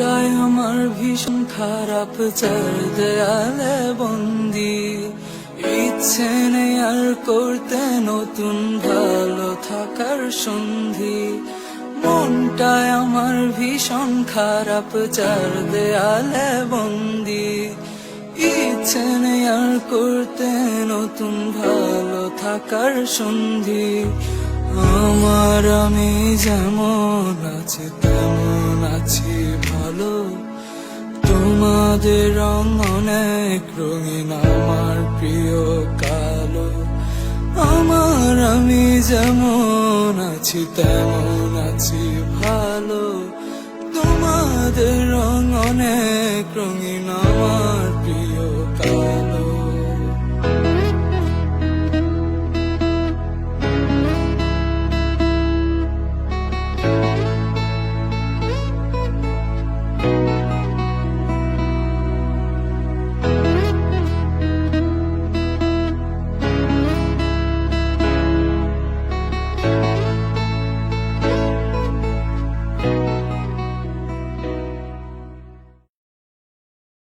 মনটাই আমার ভীষণ খারাপ চার দেয়ালে বন্দি। ইচ্ছে নেই আর করতে নতুন ভালো থাকার সন্ধি। মনটাই আমার ভীষণ খারাপ চার দেয়ালে বন্দি। ইচ্ছে নেই আর করতে নতুন ভালো থাকার সন্ধি। আমার আমি যেমন আছি, তেমন আছি। ভালো তোমাদের রং অনেক রঙিন, আমার প্রিয় কালো। আমার আমি যেমন আছি, তেমন আছি ভালো। তোমাদের রং অনেক